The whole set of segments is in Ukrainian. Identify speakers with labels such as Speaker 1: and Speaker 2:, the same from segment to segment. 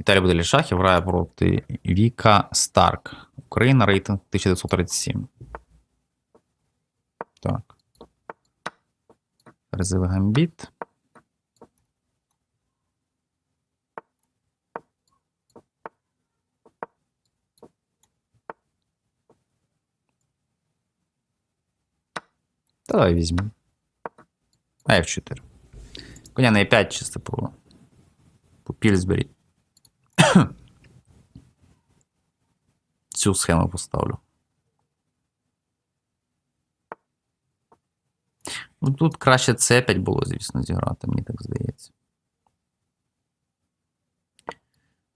Speaker 1: Віталій Будалішахів грає проти Віка Старк. Україна рейтинг 1937. Так. Резивий гамбіт. Давай візьмемо. А F4. Коня на E5 чисто по, по Пільсбері. Цю схему поставлю. Ну, тут краще C5 було, звісно, зіграти, мені так здається.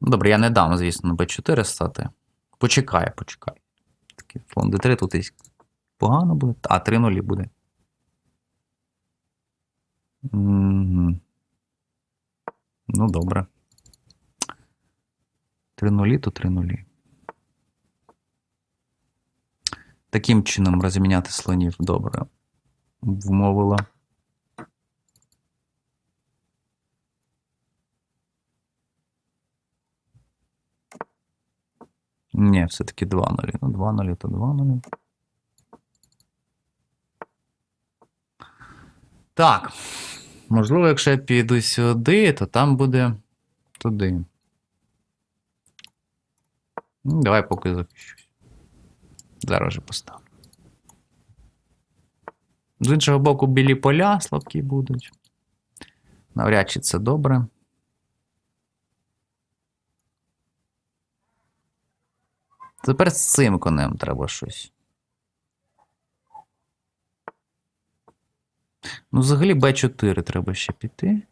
Speaker 1: Ну, добре, я не дам, звісно, на B4 стати. Почекає, почекає. Такий флон D3 тут погано буде. А, 3 0 буде. Мгм. Ну, добре. 3 нулі, то 3 нулі. Таким чином розміняти слонів добре. Вмовила. Ні, все-таки 2 нулі. Ну, 2 нулі, то 2 нулі. Так. Можливо, якщо я піду сюди, то там буде туди. Ну, давай поки захищусь. Зараз же поставлю. З іншого боку, білі поля слабкі будуть. Навряд чи це добре. Тепер з цим конем треба щось. Ну, взагалі Б4 треба ще піти.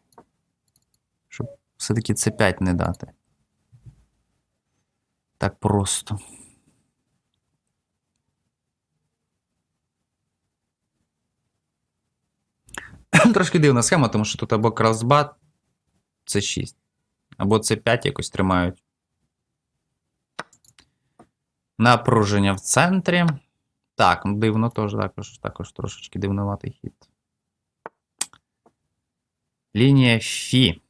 Speaker 1: Щоб все-таки С5 не дати. Так просто. Трошки дивна схема, тому що тут або кросбат це 6, або це 5 якось тримають. Напруження в центрі. Так, ну дивно теж також, також трошечки дивнуватий хід. Лінія Фі.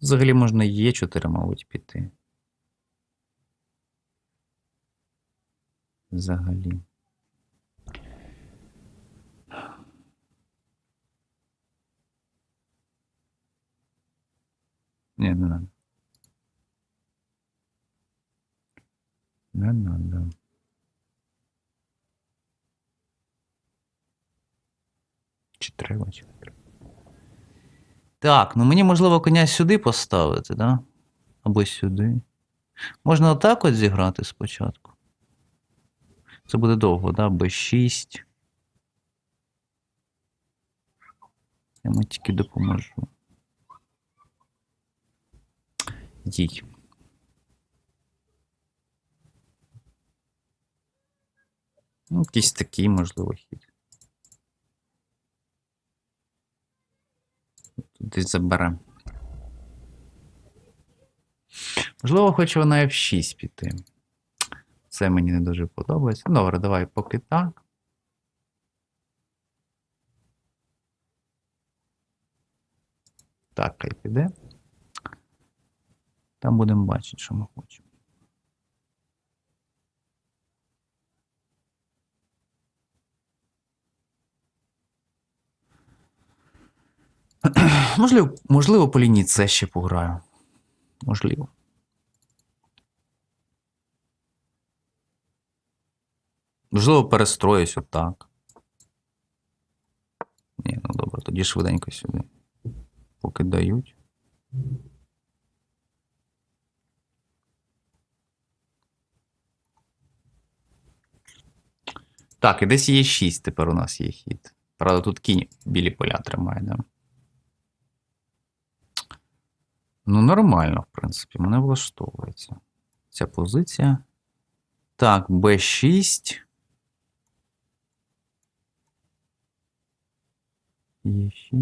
Speaker 1: Взагалі можна Е4, мабуть, піти. Взагалі. Ні, не надо. Не надо. Чи треба, чи не треба. Так, ну мені можливо коня сюди поставити, да? Або сюди. Можна отак от зіграти спочатку. Це буде довго, да? Б6. Я йому тільки допоможу. Їй. Ну, якийсь такий, можливо, хід. Тут десь заберемо. Можливо, хоче на F6 піти. Це мені не дуже подобається. Ну, Добре, давай поки так. Так, хай піде. Там будемо бачити, що ми хочемо. Можливо, можливо, по лінії це ще пограю. Можливо. Можливо, перестроюсь отак. Ні, ну добре, тоді швиденько сюди. Поки дають. Так, і десь є 6 тепер у нас є хід. Правда, тут кінь білі поля тримає, да? Ну, нормально, в принципі, мене влаштовується. Ця позиція. Так, Б6. Є 6.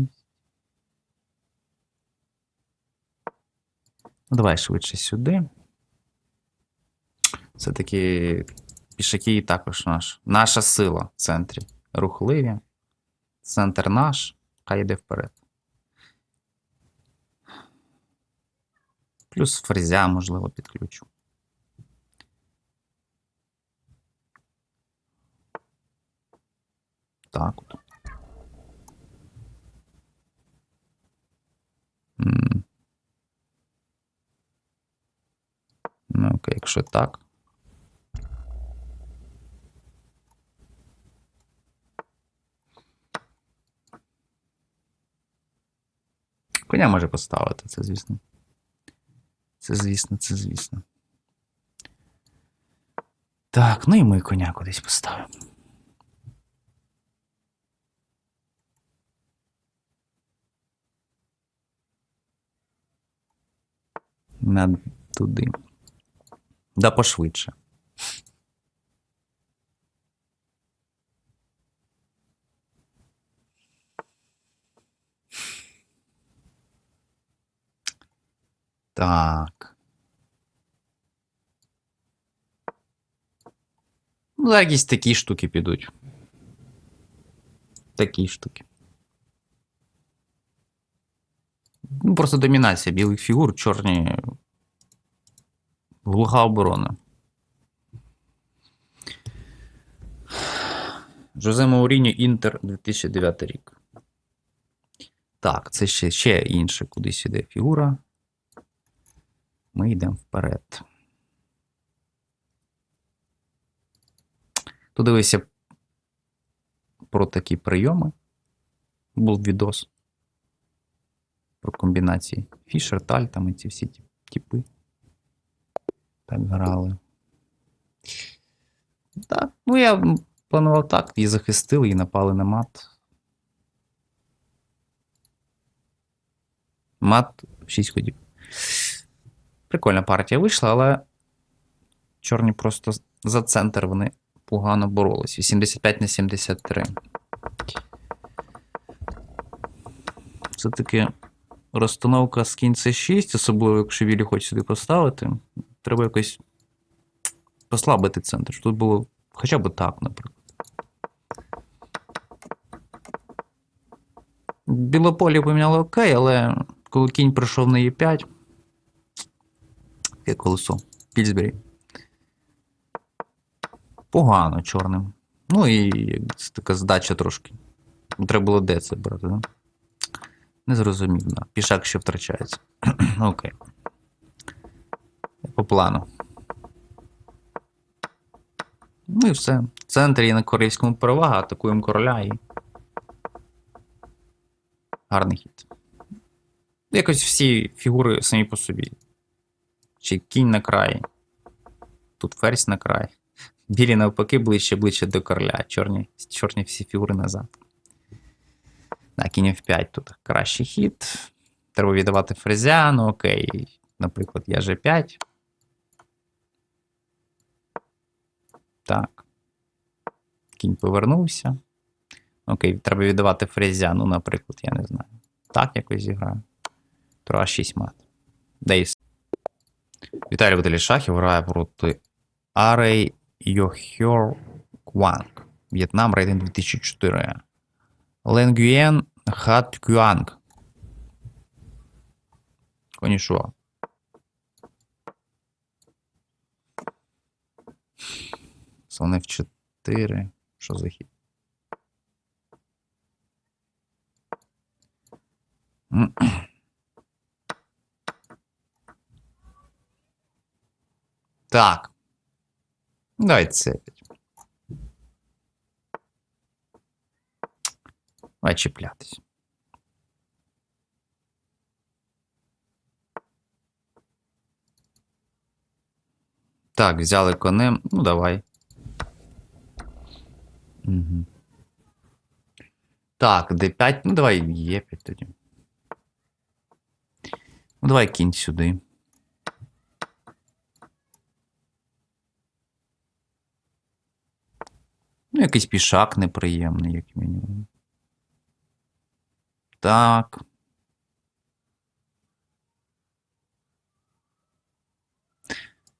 Speaker 1: Ну, давай швидше сюди. Все-таки пішаки також наш. Наша сила в центрі. Рухливі. Центр наш. хай йде вперед. Плюс ферзя, можливо, підключу. Так от. Ну, окей, якщо так. Коня може поставити, це звісно. Це звісно, це звісно. Так, ну і ми коня кудись поставимо. На туди. Да пошвидше. Так. Ну, якісь такі штуки підуть. Такі штуки. Ну, просто домінація білих фігур, чорні. Глуха оборона. Жозе Мауріньо Інтер 2009 рік. Так, це ще, ще інше кудись іде фігура. Ми йдемо вперед. Тут дивися про такі прийоми. Був відос про комбінації Фішер, Таль, там і ці всі типи. Так грали. Так, ну я планував так, її захистили, і напали на мат. Мат 6 ходів. Прикольна партія вийшла, але чорні просто за центр вони погано боролись. 85 на 73. Все-таки розстановка з кінь c 6, особливо якщо Вілі хоче сюди поставити, треба якось послабити центр. Щоб Тут було хоча б так, наприклад. Білополі поміняло окей, але коли кінь прийшов на Е5, таке колесо Пільсбері. Погано чорним. Ну і це така здача трошки. Треба було де це брати, да? Не зрозумів, да. Пішак ще втрачається. Окей. По плану. Ну і все. В центрі і на корейському перевага, атакуємо короля і. Гарний хід. Якось всі фігури самі по собі. Чи кінь на край. Тут ферзь на край. Білі навпаки ближче ближче до короля. Чорні, чорні всі фігури назад. На кінь F5 тут кращий хід. Треба віддавати фрезя, ну окей. Наприклад, я G5. Так. Кінь повернувся. Окей, треба віддавати фрезя. Ну, наприклад, я не знаю. Так якось зіграю. Тура 6 мат. Дейс. Віталій Віталій Шахів грає проти Арей Йохьор Кванг. В'єтнам рейтинг 2004. Ленгюєн Хат Кюанг. Конішуа. Слон F4. Що за хід? Так. Давай це. Давай чіплятись. Так, взяли конем. Ну, давай. Угу. Так, d5. Ну, давай Е5 тоді. Ну, давай кінь сюди. Ну, якийсь пішак неприємний, як мінімум. Так.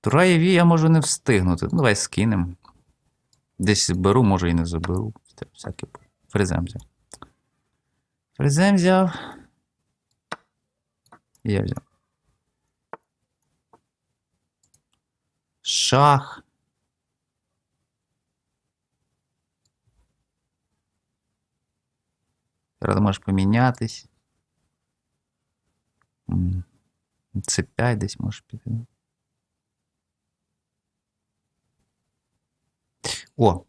Speaker 1: Тураєві я можу не встигнути. Ну, давай скинем. Десь беру, може і не заберу. Всяке фрезем взяв. Ферзем взяв. Я взяв. Шах. Зараз можеш помінятись. Це 5 десь може піти. О,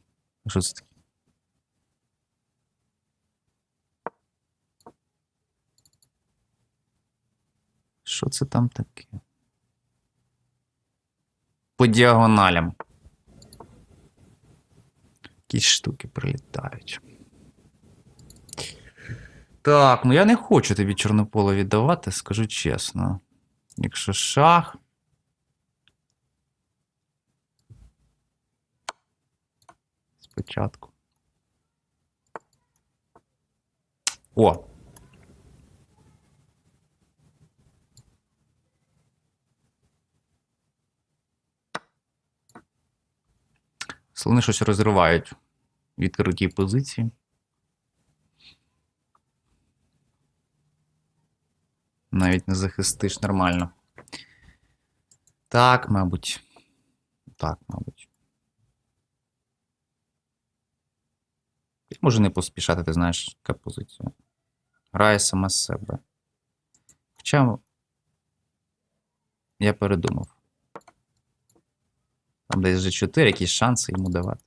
Speaker 1: що це таке? Що це там таке? По діагоналям. Якісь штуки прилітають. Так, ну я не хочу тобі Чорнополе віддавати, скажу чесно. Якщо шах. Спочатку. О! Слони щось розривають відкриті позиції. Навіть не захистиш нормально. Так, мабуть. Так, мабуть. Я можу не поспішати, ти знаєш, яка позиція. Сама з себе. Хоча я передумав. Там десь вже 4 якісь шанси йому давати.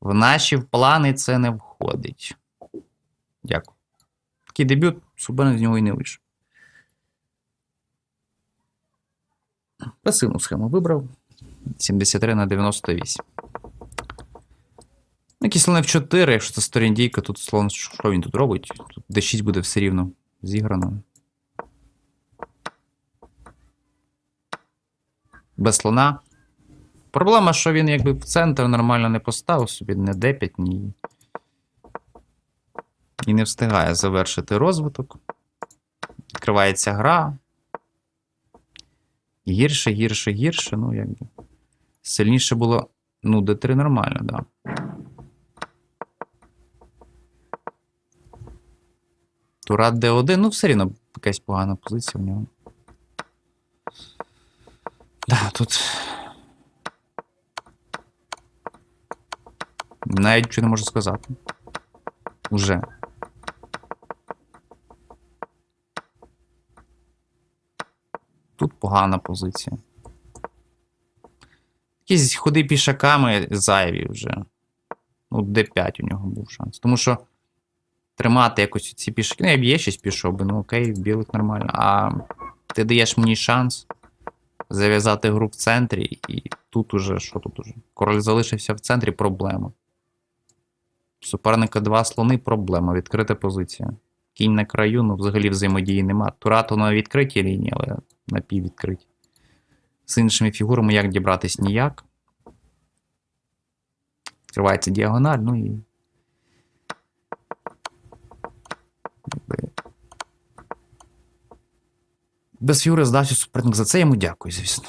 Speaker 1: В наші плани це не входить. Дякую. Такий дебют, суперник з нього і не вийшов. Пасивну схему вибрав. 73 на 98. Якийсь слон F4, якщо це сторіндійка, тут слон, що він тут робить? Тут D6 буде все рівно зіграно. Без слона. Проблема, що він якби в центр нормально не поставив собі, не D5, ні. І не встигає завершити розвиток. Відкривається гра. Гірше, гірше, гірше. Ну, якби. Сильніше було. Ну, D3 нормально, так. Да. Турат D1, ну, все рівно якась погана позиція в нього. Да, тут. Навіть нічого не можу сказати. Уже. Тут погана позиція. Якісь ходи пішаками зайві вже. Ну, D5 у нього був шанс. Тому що тримати якось ці пішаки. Ну, я б є щось пішов би, ну окей, білих нормально. А ти даєш мені шанс зав'язати гру в центрі, і тут уже, що тут уже? Король залишився в центрі, проблема. Суперника два слони проблема, відкрита позиція. Кінь на краю, ну взагалі взаємодії нема. Турато на відкритій лінії, але на піввідкритій. З іншими фігурами як дібратись ніяк. Відкривається діагональ, ну і. Без фігури здався суперник за це йому дякую, звісно.